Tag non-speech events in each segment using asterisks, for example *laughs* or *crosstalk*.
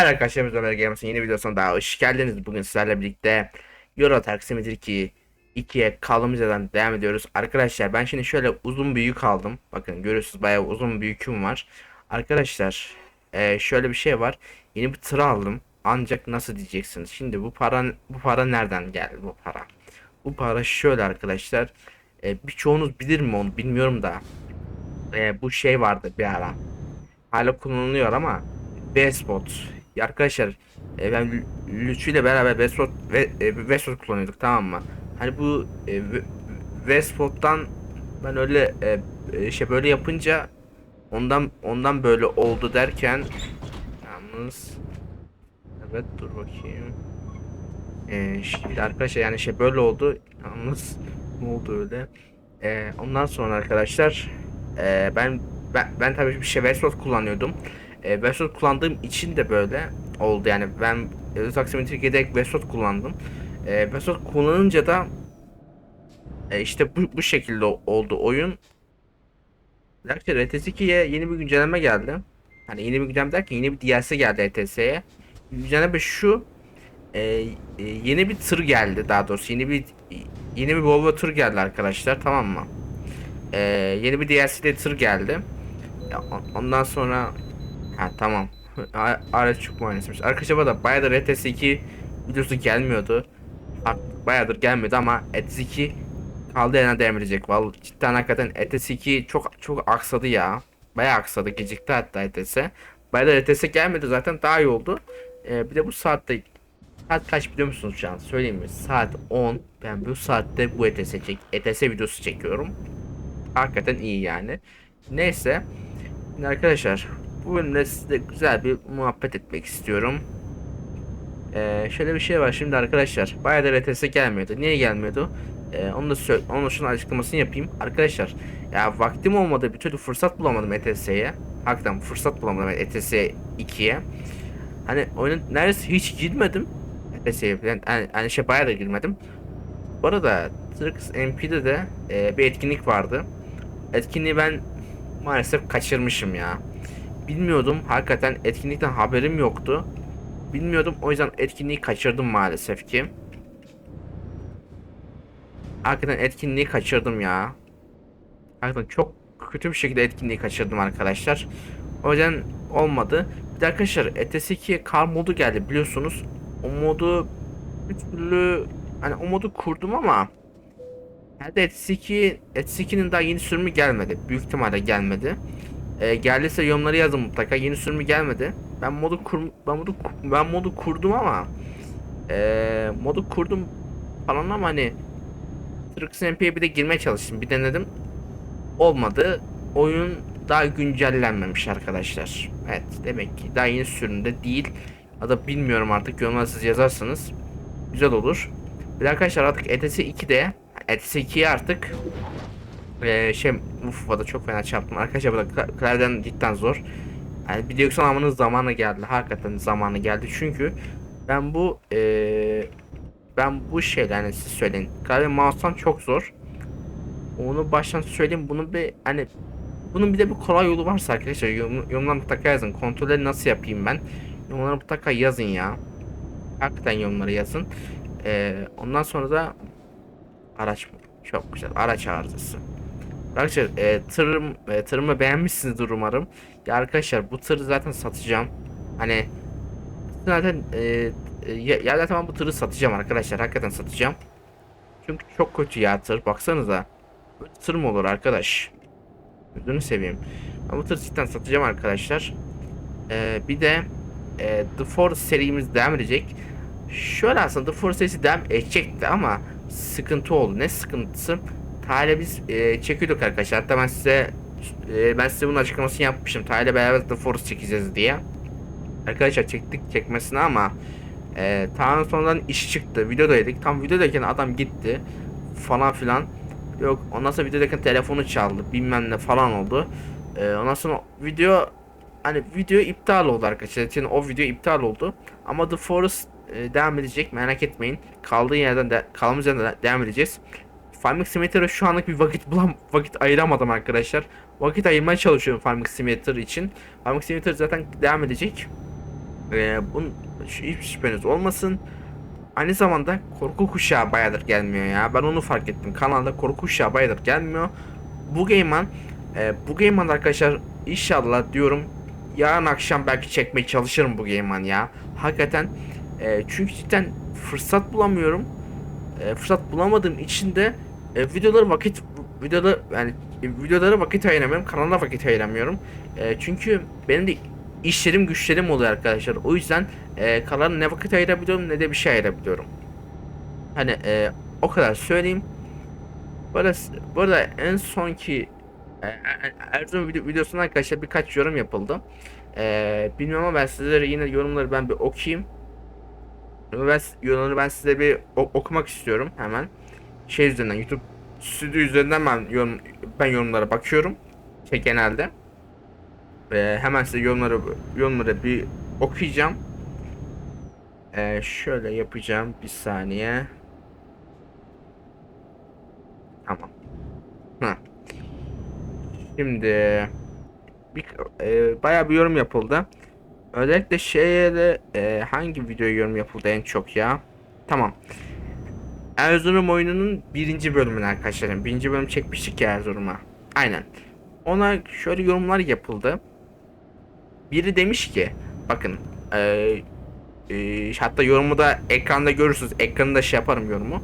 Evet arkadaşlar biz Ömer Games'in yeni videosuna daha hoş geldiniz. Bugün sizlerle birlikte Euro Simulator 2 2'ye kaldığımız yerden devam ediyoruz. Arkadaşlar ben şimdi şöyle uzun bir yük aldım. Bakın görüyorsunuz bayağı uzun bir yüküm var. Arkadaşlar eee, şöyle bir şey var. Yeni bir tır aldım. Ancak nasıl diyeceksiniz? Şimdi bu para bu para nereden geldi bu para? Bu para şöyle arkadaşlar. Eee birçoğunuz bilir mi onu bilmiyorum da. Eee, bu şey vardı bir ara. Hala kullanılıyor ama Bespot. Ya arkadaşlar e, ben Lü- Lütfü ile beraber Bespot ve e, Bespot kullanıyorduk tamam mı? Hani bu e, Vespot'tan ben öyle e, e, şey böyle yapınca ondan ondan böyle oldu derken yalnız evet dur bakayım. E, şimdi arkadaşlar yani şey böyle oldu yalnız ne oldu öyle? E, ondan sonra arkadaşlar e, ben ben, ben tabii bir şey Vespot kullanıyordum. E, Vesot kullandığım için de böyle oldu yani ben e, Taksimetre yedek Vesot kullandım. E, Vesot kullanınca da e, işte bu, bu şekilde oldu oyun. Arkadaşlar RTS2'ye yeni bir güncelleme geldi. Hani yeni bir güncelleme derken yeni bir DLC geldi ETS'ye. Güncelleme şu e, e, yeni bir tır geldi daha doğrusu yeni bir yeni bir Volvo tır geldi arkadaşlar tamam mı? E, yeni bir DLC'de tır geldi. Ondan sonra Ha tamam. Araç çok mühendismiş. Arkadaşlar da bayağıdır ETS 2 videosu gelmiyordu. Bayağıdır gelmiyordu ama ETS 2 kaldı yerine devam edecek. Vallahi cidden hakikaten ETS 2 çok çok aksadı ya. Bayağı aksadı gecikti hatta ETS. Bayağıdır ETS gelmedi zaten daha iyi oldu. Ee, bir de bu saatte saat kaç biliyor musunuz şu an? Söyleyeyim mi? Saat 10. Ben bu saatte bu ETS çek ETS videosu çekiyorum. Hakikaten iyi yani. Neyse. Şimdi arkadaşlar bu bölümde size güzel bir muhabbet etmek istiyorum. Ee, şöyle bir şey var şimdi arkadaşlar. Bayağıdır ETS gelmiyordu. Niye gelmiyordu? Ee, onu da onun şunun açıklamasını yapayım. Arkadaşlar ya vaktim olmadı bir türlü fırsat bulamadım ETS'ye. Hakikaten fırsat bulamadım ETS 2'ye. Hani oyuna neredeyse hiç girmedim. ETS'ye yani, yani, şey bayağıdır girmedim. Bu arada Trix MP'de de e, bir etkinlik vardı. Etkinliği ben maalesef kaçırmışım ya. Bilmiyordum. Hakikaten etkinlikten haberim yoktu. Bilmiyordum. O yüzden etkinliği kaçırdım maalesef ki. Hakikaten etkinliği kaçırdım ya. Hakikaten çok kötü bir şekilde etkinliği kaçırdım arkadaşlar. O yüzden olmadı. Bir de arkadaşlar ETS2 kar modu geldi biliyorsunuz. O modu bir türlü hani o modu kurdum ama Herhalde ETS2 ETS2'nin daha yeni sürümü gelmedi. Büyük ihtimalle gelmedi. E, geldiyse yorumları yazın mutlaka. Yeni sürümü gelmedi. Ben modu kur ben modu ben modu kurdum ama e, modu kurdum falan ama hani Trix MP'ye bir de girmeye çalıştım. Bir denedim. Olmadı. Oyun daha güncellenmemiş arkadaşlar. Evet demek ki daha yeni sürümde değil. Ya da bilmiyorum artık yorumlara siz yazarsanız güzel olur. Bir de arkadaşlar artık ETS 2'de ETS 2'ye artık ee, şey uf çok fena çarptım. Arkadaşlar bu da kla- klavyeden cidden zor. Yani bir direksiyon almanın zamanı geldi. Hakikaten zamanı geldi. Çünkü ben bu ee, ben bu şeyler hani siz söyleyin. Klavye mouse'tan çok zor. Onu baştan söyleyeyim. Bunun bir hani bunun bir de bir kolay yolu varsa arkadaşlar yorum, yorumlara mutlaka yazın. Kontrolleri nasıl yapayım ben? Yorumlara mutlaka yazın ya. Hakikaten yorumlara yazın. Ee, ondan sonra da araç? Çok güzel. Araç arızası. Arkadaşlar e, tırım, e, tırımı beğenmişsinizdir umarım. Ya arkadaşlar bu tırı zaten satacağım. Hani zaten e, e, ya, zaten bu tırı satacağım arkadaşlar. Hakikaten satacağım. Çünkü çok kötü ya tır. Baksanıza. Böyle tır mı olur arkadaş? Gözünü seveyim. Ben bu tırı cidden satacağım arkadaşlar. E, bir de e, The Force serimiz devam edecek. Şöyle aslında The Force serisi devam edecekti ama sıkıntı oldu. Ne sıkıntısı? Tale biz e, çekiyorduk arkadaşlar. Hatta ben size e, ben size bunun açıklamasını yapmıştım. Tale beraber The Force çekeceğiz diye. Arkadaşlar çektik çekmesine ama e, Tale'nin sonradan iş çıktı. Videodaydık. Tam videodayken adam gitti. Falan filan. Yok ondan sonra videodayken telefonu çaldı. Bilmem ne falan oldu. E, ondan sonra video hani video iptal oldu arkadaşlar. Şimdi o video iptal oldu. Ama The Forest e, devam edecek. Merak etmeyin. Kaldığı yerden de kaldığımız yerden de devam edeceğiz. Farming Simulator'a şu anlık bir vakit bulam vakit ayıramadım arkadaşlar. Vakit ayırmaya çalışıyorum Farming Simulator için. Farming Simulator zaten devam edecek. Ee, bunun hiç şüpheniz olmasın. Aynı zamanda korku kuşağı bayağıdır gelmiyor ya. Ben onu fark ettim. Kanalda korku kuşağı bayağıdır gelmiyor. Bu Game'an e, bu Game'an arkadaşlar inşallah diyorum yarın akşam belki çekmeye çalışırım bu Game'an ya. Hakikaten e, çünkü cidden fırsat bulamıyorum. E, fırsat bulamadığım için de e, videoları vakit videoları yani e, videolara vakit ayıramıyorum. Kanala vakit ayıramıyorum. E, çünkü benim de işlerim güçlerim oluyor arkadaşlar. O yüzden e, kanala ne vakit ayırabiliyorum ne de bir şey ayırabiliyorum. Hani e, o kadar söyleyeyim. Böyle bu arada en sonki e, e, Erzurum video, videosuna arkadaşlar birkaç yorum yapıldı. E, bilmiyorum ama ben sizlere yine yorumları ben bir okuyayım. Ben, yorumları ben size bir okumak istiyorum hemen. Şey üzerinden YouTube stüdyo üzerinden ben yorum ben yorumlara bakıyorum. Şey genelde. E, hemen size yorumları yorumları bir okuyacağım. E, şöyle yapacağım bir saniye. Tamam. Hı. Şimdi bir, e, bayağı bir yorum yapıldı. Özellikle şeye de e, hangi videoya yorum yapıldı en çok ya? Tamam. Erzurum oyununun birinci bölümünü arkadaşlarım. Birinci bölüm çekmiştik ya Erzurum'a. Aynen. Ona şöyle yorumlar yapıldı. Biri demiş ki bakın e, e, hatta yorumu da ekranda görürsünüz. Ekranında şey yaparım yorumu.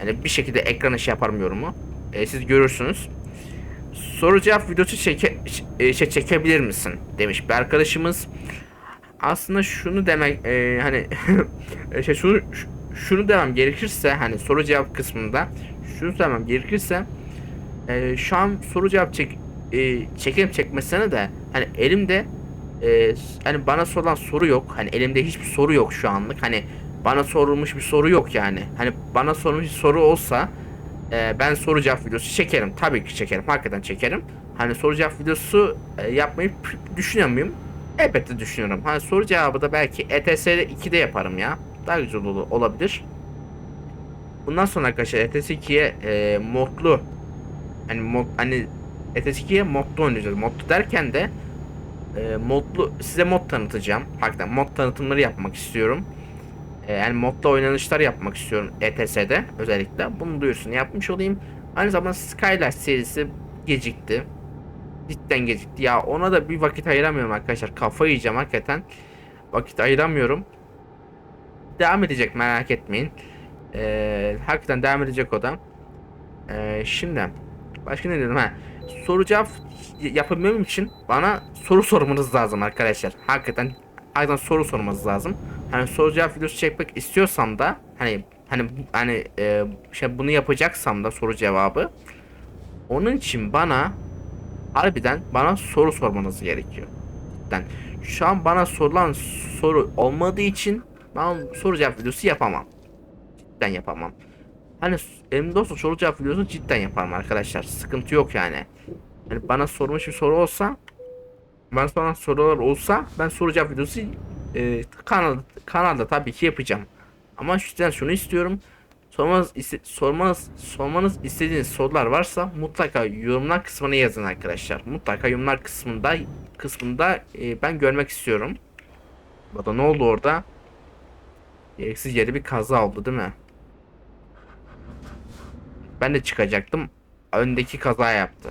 Yani bir şekilde ekrana şey yaparım yorumu. E, siz görürsünüz. Soru cevap videosu çeke, e, şey çekebilir misin? Demiş bir arkadaşımız. Aslında şunu demek hani *laughs* e, şey şunu şunu demem gerekirse hani soru cevap kısmında şunu demem gerekirse e, şu an soru cevap çek e, çekelim çekmesine de hani elimde e, hani bana sorulan soru yok. Hani elimde hiçbir soru yok şu anlık. Hani bana sorulmuş bir soru yok yani. Hani bana sorulmuş bir soru olsa e, ben soru cevap videosu çekerim. Tabii ki çekerim. Hakikaten çekerim. Hani soru cevap videosu e, yapmayı düşünüyor muyum? Elbette düşünüyorum. Hani soru cevabı da belki E ETS'de 2'de yaparım ya. Daha güzel ol- olabilir. Bundan sonra arkadaşlar ETS 2'ye e, modlu hani mod hani ETS 2'ye modlu oynayacağız. Modlu derken de e, modlu size mod tanıtacağım. Hakikaten mod tanıtımları yapmak istiyorum. E, yani modda oynanışlar yapmak istiyorum ETS'de özellikle. Bunu duyursun yapmış olayım. Aynı zamanda Skylar serisi gecikti. Cidden gecikti. Ya ona da bir vakit ayıramıyorum arkadaşlar. Kafayı yiyeceğim hakikaten. Vakit ayıramıyorum. Devam edecek merak etmeyin. E, hakikaten devam edecek o da. E, şimdi başka ne dedim ha? Soru cevap yapabilmem için bana soru sormanız lazım arkadaşlar. Hakikaten hakikaten soru sormanız lazım. Hani soru cevap videosu çekmek istiyorsam da hani hani hani e, şey bunu yapacaksam da soru cevabı onun için bana harbiden bana soru sormanız gerekiyor. Cidden. Şu an bana sorulan soru olmadığı için ben soru cevap videosu yapamam. Cidden yapamam. Hani elimde olsa soru cevap videosu cidden yaparım arkadaşlar. Sıkıntı yok yani. Yani bana sormuş bir soru olsa bana soran sorular olsa ben soru cevap videosu e, kanal, kanalda tabii ki yapacağım. Ama sizden şunu istiyorum. Sormanız, iste- sormanız, sormanız istediğiniz sorular varsa mutlaka yorumlar kısmına yazın arkadaşlar. Mutlaka yorumlar kısmında kısmında e, ben görmek istiyorum. Bada ne oldu orada? Gereksiz yere bir kaza oldu değil mi? Ben de çıkacaktım. Öndeki kaza yaptı.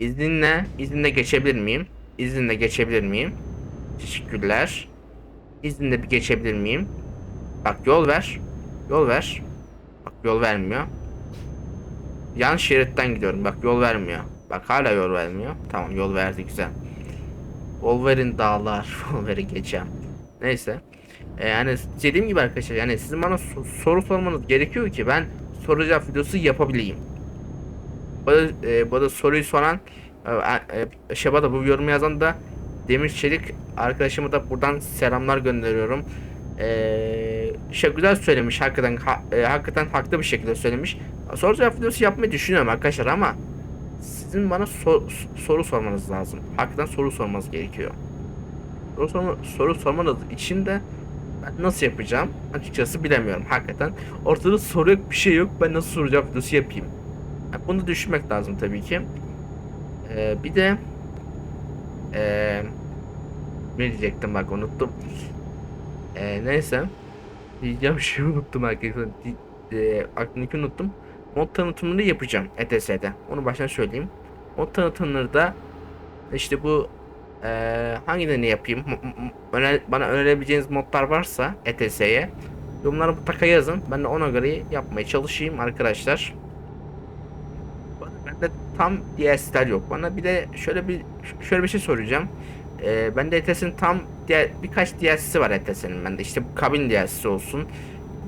İzinle, izinle geçebilir miyim? İzinle geçebilir miyim? Teşekkürler. İzinle bir geçebilir miyim? Bak yol ver. Yol ver. Bak yol vermiyor. Yan şeritten gidiyorum. Bak yol vermiyor. Bak hala yol vermiyor. Tamam yol verdi güzel. Wolverine dağlar. *laughs* Wolverine geçeceğim. Neyse. Ee, yani dediğim gibi arkadaşlar yani sizin bana so- soru sormanız gerekiyor ki ben soru cevap videosu yapabileyim. Bu arada, e, bu arada soruyu soran e, e, Şeba da bu yorumu yazan da Demir Çelik arkadaşıma da buradan selamlar gönderiyorum. E, şey güzel söylemiş hakikaten ha- e, hakikaten haklı bir şekilde söylemiş. Soru cevap videosu yapmayı düşünüyorum arkadaşlar ama sizin bana sor- soru sormanız lazım. Hakikaten soru sormanız gerekiyor. Soru, sorma- soru sormanız için de ben nasıl yapacağım açıkçası bilemiyorum hakikaten. Ortada soru yok bir şey yok ben nasıl cevap videosu yapayım. Yani bunu düşünmek lazım tabii ki. Ee, bir de ee, Ne diyecektim bak unuttum. Ee, neyse. Diyeceğim *laughs* şeyi unuttum. Di- E, aklımdaki unuttum. Mod tanıtımını yapacağım ETS'de. Onu baştan söyleyeyim. Mod tanıtımları da işte bu e, hangilerini yapayım? Öner- bana önerebileceğiniz modlar varsa ETS'ye yorumlara mutlaka yazın. Ben de ona göre yapmaya çalışayım arkadaşlar. Bende tam DLC'ler yok. Bana bir de şöyle bir şöyle bir şey soracağım. Ee, bende ETS'in tam diğer birkaç DLC'si var ETS'nin bende. İşte bu kabin DLC'si olsun.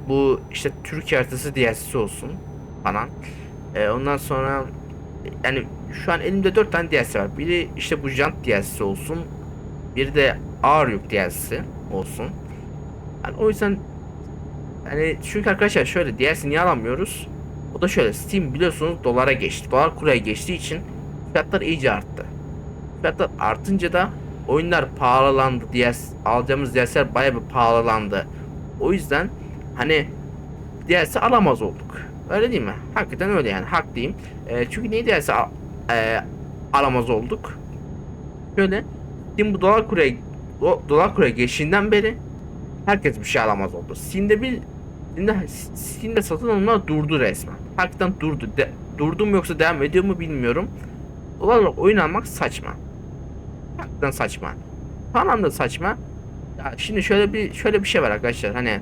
Bu işte Türkiye haritası DLC'si olsun falan. Ee, ondan sonra yani şu an elimde 4 tane DLC var. Biri işte bu Jant DLC'si olsun. Biri de Ağır Yük DLC'si olsun. Yani o yüzden yani çünkü arkadaşlar şöyle DLC niye alamıyoruz? O da şöyle Steam biliyorsunuz dolara geçti. Dolar kuraya geçtiği için fiyatlar iyice arttı. Fiyatlar artınca da oyunlar pahalandı. DS, alacağımız DLC'ler bayağı bir pahalandı. O yüzden hani DLC alamaz olduk. Öyle değil mi? Hakikaten öyle yani. Haklıyım. E, çünkü niye DLC e, alamaz olduk? Şöyle Steam bu dolar kuraya do- dolar kuraya geçtiğinden beri herkes bir şey alamaz oldu. Steam'de bir Steam'de, Steam'de satın alımlar durdu resmen. Hakikaten durdu. De, durdu mu yoksa devam ediyor mu bilmiyorum. Dolarla oyun almak saçma. Hakikaten saçma. Tamam da saçma. Ya şimdi şöyle bir şöyle bir şey var arkadaşlar. Hani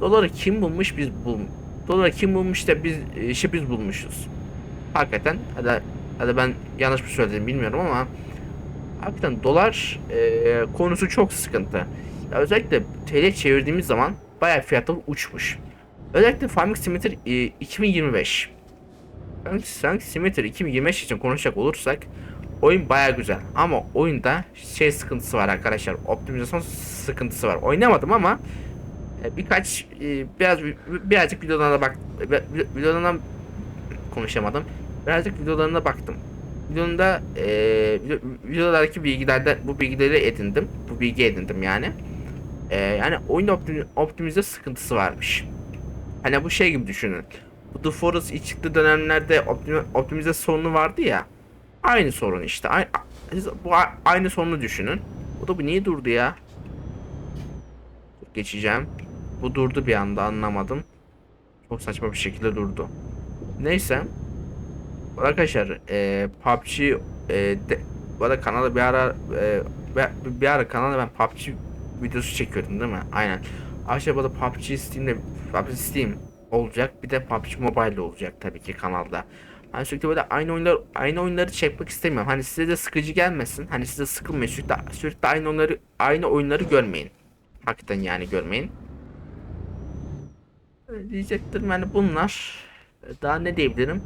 doları kim bulmuş biz bul. Doları kim bulmuş da biz işi biz bulmuşuz. Hakikaten hadi ben yanlış mı söyledim bilmiyorum ama hakikaten dolar e, konusu çok sıkıntı. Ya özellikle TL çevirdiğimiz zaman bayağı fiyatlar uçmuş. Özellikle Farming Simulator e, 2025. Farming Simulator 2025 için konuşacak olursak oyun bayağı güzel ama oyunda şey sıkıntısı var arkadaşlar. Optimizasyon sıkıntısı var. Oynamadım ama e, birkaç e, biraz birazcık videolarına bak videolarından konuşamadım. Birazcık videolarına baktım. Videonda e, video- videolardaki bilgilerde bu bilgileri edindim. Bu bilgi edindim yani. E, yani oyun optimi- optimize sıkıntısı varmış. Hani bu şey gibi düşünün. Bu The Forest ilk çıktığı dönemlerde optimi- optimize sorunu vardı ya. Aynı sorun işte. Aynı, bu aynı sorunu düşünün. Bu da bu niye durdu ya? Geçeceğim. Bu durdu bir anda anlamadım. Çok saçma bir şekilde durdu. Neyse. Arkadaşlar e, PUBG e, de, bu arada kanala bir ara e, bir, bir ara kanala ben PUBG videosu çekiyordum değil mi? Aynen. Aşağıda da PUBG Steam'de PUBG Steam olacak. Bir de PUBG Mobile olacak tabii ki kanalda. Hani sürekli böyle aynı oyunlar aynı oyunları çekmek istemiyorum. Hani size de sıkıcı gelmesin. Hani size sıkılmayın. Sürekli, sürekli aynı oyunları aynı oyunları görmeyin. Hakikaten yani görmeyin. Öyle Diyecektim yani bunlar. Daha ne diyebilirim?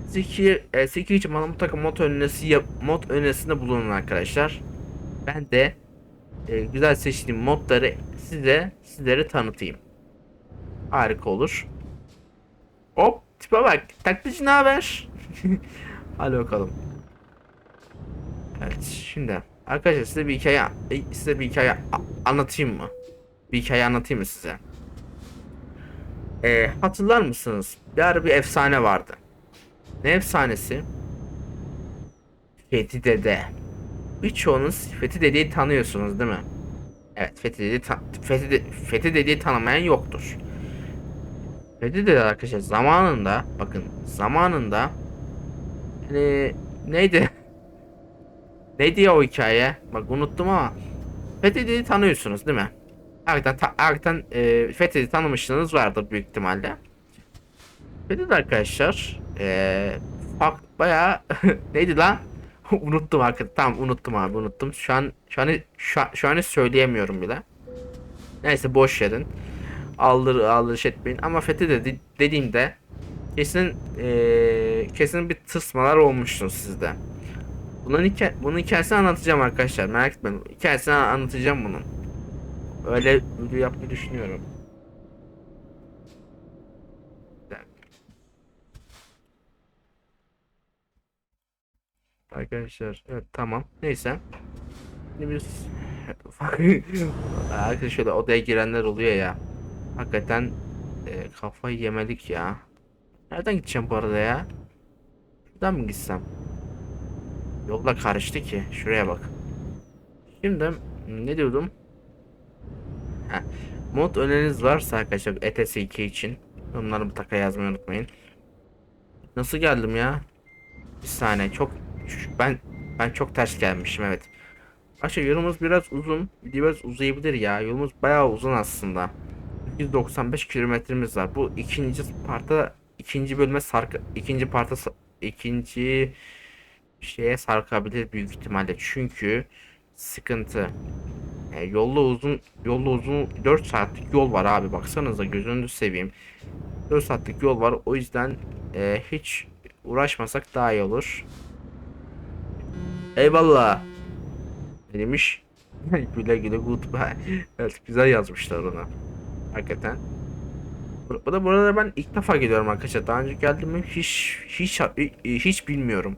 Zeki, e, Zeki için bana mutlaka mod önerisi mod önerisinde bulunun arkadaşlar. Ben de e, güzel seçtiğim modları size sizlere tanıtayım. Harika olur. Hop tipe bak. Taklitçi ne haber? *laughs* Hadi bakalım. Evet şimdi arkadaşlar size bir hikaye e, size bir hikaye anlatayım mı? Bir hikaye anlatayım mı size? E, hatırlar mısınız? Bir ara bir efsane vardı. Ne efsanesi? Fethi Dede. Birçoğunuz Fethi Dede'yi tanıyorsunuz değil mi? Evet Fethi Dede'yi ta- Fethi, De- Fethi Dede'yi tanımayan yoktur. Fethi Dede arkadaşlar zamanında bakın zamanında hani neydi? *laughs* neydi ya o hikaye? Bak unuttum ama Fethi Dede'yi tanıyorsunuz değil mi? Hakikaten, ta- hakikaten e, Fethi'yi tanımışlığınız vardır büyük ihtimalle. Fethi de arkadaşlar e, bak bayağı *laughs* neydi lan? *laughs* unuttum hakikaten. Tamam unuttum abi unuttum. Şu an şu an şu an, şu an söyleyemiyorum bile. Neyse boş verin. Aldır aldırış etmeyin. Ama Fethi dedi, dediğimde kesin e, kesin bir tırsmalar olmuştur sizde. Bunun hikaye, bunun hikayesini anlatacağım arkadaşlar. Merak etmeyin. Hikayesini anlatacağım bunun. Öyle video yapmayı düşünüyorum. Arkadaşlar evet tamam. Neyse. Şimdi biz *laughs* Arkadaşlar odaya girenler oluyor ya. Hakikaten e, kafayı yemedik ya. Nereden gideceğim bu arada ya? Şuradan mı gitsem? Yolda karıştı ki. Şuraya bak. Şimdi Ne diyordum? Heh. Mod öneriniz varsa arkadaşlar ETS 2 için onları mutlaka yazmayı unutmayın. Nasıl geldim ya? Bir saniye çok ben ben çok ters gelmişim evet. Arkadaşlar yolumuz biraz uzun. Biraz uzayabilir ya. Yolumuz bayağı uzun aslında. 195 kilometremiz var. Bu ikinci parta ikinci bölüme sark ikinci parta ikinci şeye sarkabilir büyük ihtimalle. Çünkü sıkıntı. E, yolda uzun yolda uzun 4 saatlik yol var abi baksanıza gözünüzü seveyim. 4 saatlik yol var. O yüzden e, hiç uğraşmasak daha iyi olur. Eyvallah. Ne demiş? *laughs* güle güle goodbye. evet güzel yazmışlar ona. Hakikaten. Bu da burada ben ilk defa geliyorum arkadaşlar. Daha önce geldim mi hiç hiç hiç bilmiyorum.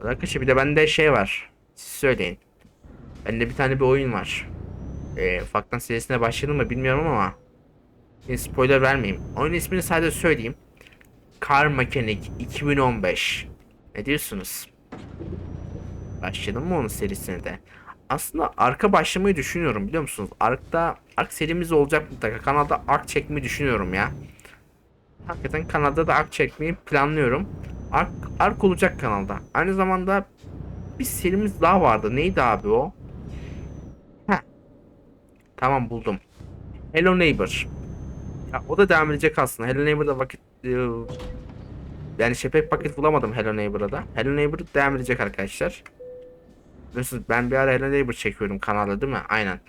Arkadaşlar bir de bende şey var. Siz söyleyin. Bende bir tane bir oyun var. Ee, ufaktan serisine başladım mı bilmiyorum ama Şimdi spoiler vermeyeyim. Oyun ismini sadece söyleyeyim. Car Mechanic 2015. Ne diyorsunuz? Başladım mı onun serisine de? Aslında arka başlamayı düşünüyorum biliyor musunuz? Ark'ta Ark serimiz olacak mutlaka. Kanalda Ark çekmeyi düşünüyorum ya. Hakikaten kanalda da Ark çekmeyi planlıyorum. Ark, Ark olacak kanalda. Aynı zamanda bir serimiz daha vardı. Neydi abi o? Heh. Tamam buldum. Hello Neighbor. Ya, o da devam edecek aslında. Hello Neighbor'da vakit e, yani şey pek vakit bulamadım Hello Neighbor'da da. Hello Neighbor devam edecek arkadaşlar. Biliyorsunuz ben bir ara Hello Neighbor çekiyorum kanalda değil mi? Aynen.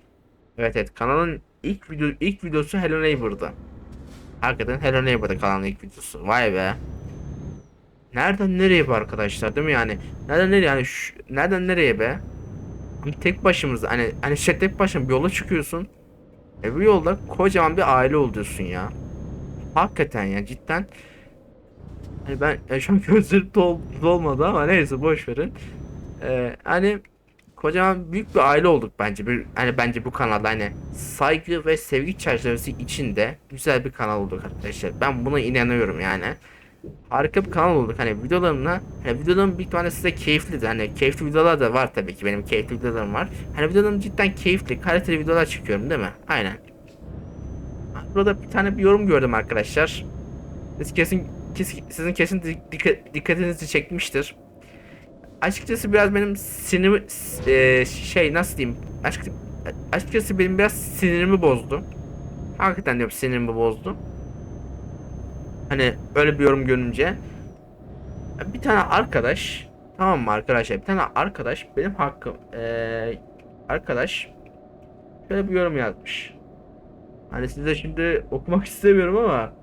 Evet evet kanalın ilk video ilk videosu Hello Neighbor'dı. Hakikaten Hello Neighbor'da kanalın ilk videosu. Vay be. Nereden nereye be arkadaşlar değil mi yani? Nereden nereye yani şu, nereden nereye be? Hani tek başımıza hani hani şey tek başına bir yola çıkıyorsun. E bu yolda kocaman bir aile oluyorsun ya. Hakikaten ya cidden. Hani ben e, şu an *laughs* gözlerim dol, dolmadı ama neyse boş verin. Ee, hani kocaman büyük bir aile olduk bence. Bir, hani bence bu kanalda hani saygı ve sevgi çerçevesi içinde güzel bir kanal olduk arkadaşlar. Ben buna inanıyorum yani. Harika bir kanal olduk. Hani videolarımla hani videolarım büyük ihtimalle size keyifli. Hani keyifli videolar da var tabii ki. Benim keyifli videolarım var. Hani videolarım cidden keyifli, kaliteli videolar çekiyorum değil mi? Aynen. Burada bir tane bir yorum gördüm arkadaşlar. Siz kesin kes- sizin kesin dik- dikkat- dikkatinizi çekmiştir. Açıkçası biraz benim sinirimi e, şey nasıl diyeyim? Açık, açıkçası benim biraz sinirimi bozdu. Hakikaten diyorum sinirimi bozdu. Hani öyle bir yorum görünce bir tane arkadaş tamam mı arkadaşlar bir tane arkadaş benim hakkım eee, arkadaş şöyle bir yorum yazmış. Hani size şimdi okumak istemiyorum ama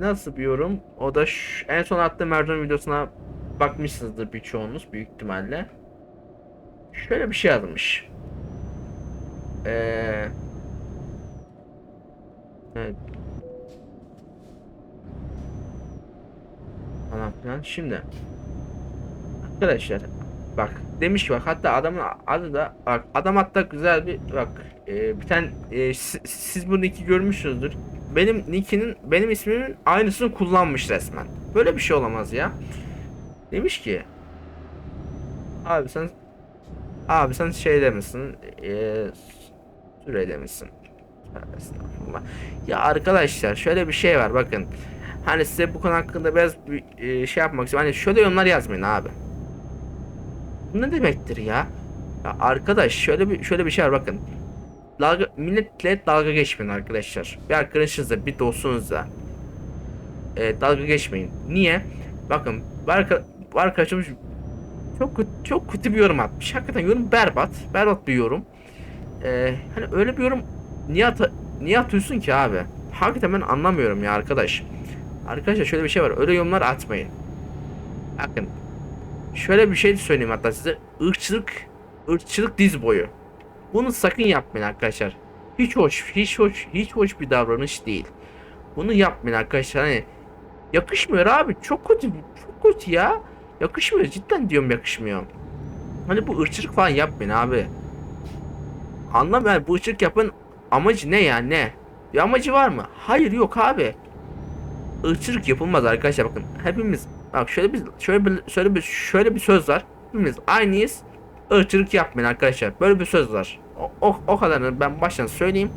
nasıl bir yorum? O da şu- en son attığım Erdoğan videosuna bakmışsınızdır birçoğunuz büyük ihtimalle. Şöyle bir şey yazmış. Eee Evet. falan filan. Şimdi arkadaşlar bak demiş ki bak hatta adamın adı da bak adam hatta güzel bir bak e, bir tane e, siz, siz bu nick'i görmüşsünüzdür. Benim nick'inin benim ismimin aynısını kullanmış resmen. Böyle bir şey olamaz ya. Demiş ki abi sen abi sen şeyde misin? E, misin? Tövbe estağfurullah. Ya arkadaşlar şöyle bir şey var bakın. Hani size bu konu hakkında biraz bir, e, şey yapmak istiyorum. Hani şöyle yorumlar yazmayın abi. Bu ne demektir ya? Ya arkadaş şöyle bir şöyle bir şey var bakın. Dalga, milletle dalga geçmeyin arkadaşlar. Bir arkadaşınızla bir dostunuzla e, dalga geçmeyin. Niye? Bakın arka, bu arkadaşım çok çok kötü bir yorum atmış. Hakikaten yorum berbat. Berbat bir yorum. E, hani öyle bir yorum niye, ata- niye atıyorsun ki abi? Hakikaten ben anlamıyorum ya arkadaş. Arkadaşlar şöyle bir şey var. Öyle yorumlar atmayın. Bakın. Şöyle bir şey söyleyeyim hatta size. Irkçılık, ırkçılık diz boyu. Bunu sakın yapmayın arkadaşlar. Hiç hoş, hiç hoş, hiç hoş bir davranış değil. Bunu yapmayın arkadaşlar. Hani yakışmıyor abi. Çok kötü, çok kötü ya. Yakışmıyor. Cidden diyorum yakışmıyor. Hani bu ırkçılık falan yapmayın abi. Anlamıyorum. Yani bu ırkçılık yapın amacı ne ya ne? Bir amacı var mı? Hayır yok abi ırkçılık yapılmaz arkadaşlar bakın. Hepimiz bak şöyle bir şöyle bir şöyle bir şöyle bir söz var. Hepimiz aynıyız. Irkçılık yapmayın arkadaşlar. Böyle bir söz var. O, o, o kadarını ben baştan söyleyeyim.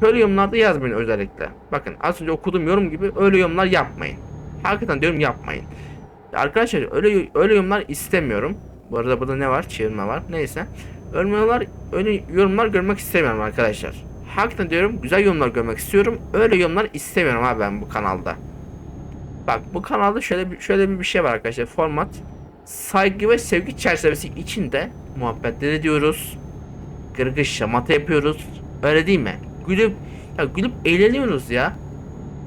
Şöyle yorumlarda yazmayın özellikle. Bakın az önce okuduğum yorum gibi öyle yorumlar yapmayın. Hakikaten diyorum yapmayın. Arkadaşlar öyle öyle yorumlar istemiyorum. Bu arada burada ne var? Çevirme var. Neyse. Öyle yorumlar, öyle yorumlar görmek istemiyorum arkadaşlar. Hakikaten diyorum güzel yorumlar görmek istiyorum. Öyle yorumlar istemiyorum abi ben bu kanalda. Bak bu kanalda şöyle bir şöyle bir şey var arkadaşlar. Format saygı ve sevgi çerçevesi içinde muhabbetler ediyoruz. Gırgır şamata yapıyoruz. Öyle değil mi? Gülüp ya gülüp eğleniyoruz ya.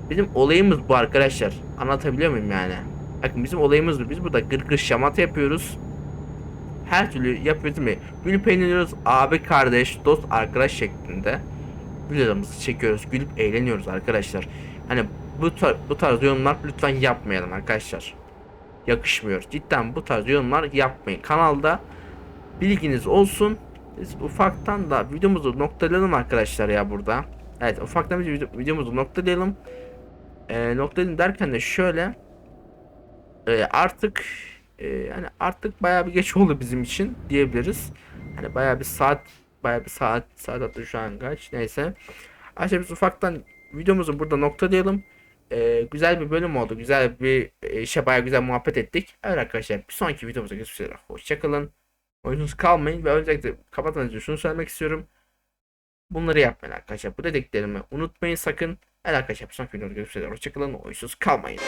Bizim olayımız bu arkadaşlar. Anlatabiliyor muyum yani? Bakın bizim olayımız bu. Biz burada gırgır şamata yapıyoruz. Her türlü yapıyoruz değil mi? Gülüp eğleniyoruz. Abi, kardeş, dost, arkadaş şeklinde videolarımızı çekiyoruz. Gülüp eğleniyoruz arkadaşlar. Hani bu, tar bu tarz yorumlar lütfen yapmayalım arkadaşlar. Yakışmıyor. Cidden bu tarz yorumlar yapmayın. Kanalda bilginiz olsun. Biz ufaktan da videomuzu noktalayalım arkadaşlar ya burada. Evet ufaktan bir video- videomuzu noktalayalım. Ee, noktalayalım derken de şöyle e, artık e, yani artık bayağı bir geç oldu bizim için diyebiliriz. Hani bayağı bir saat bayağı bir saat saat hatta şu an kaç neyse. Arkadaşlar biz ufaktan videomuzu burada noktalayalım. Ee, güzel bir bölüm oldu. Güzel bir e, işe bayağı güzel muhabbet ettik. Evet arkadaşlar bir sonraki videomuzda görüşmek üzere. Hoşçakalın. Oyunsuz kalmayın ve özellikle kapatmadan önce şunu söylemek istiyorum. Bunları yapmayın arkadaşlar. Bu dediklerimi unutmayın sakın. Evet arkadaşlar bir sonraki videomda görüşmek üzere. Hoşçakalın. Oyunsuz kalmayın.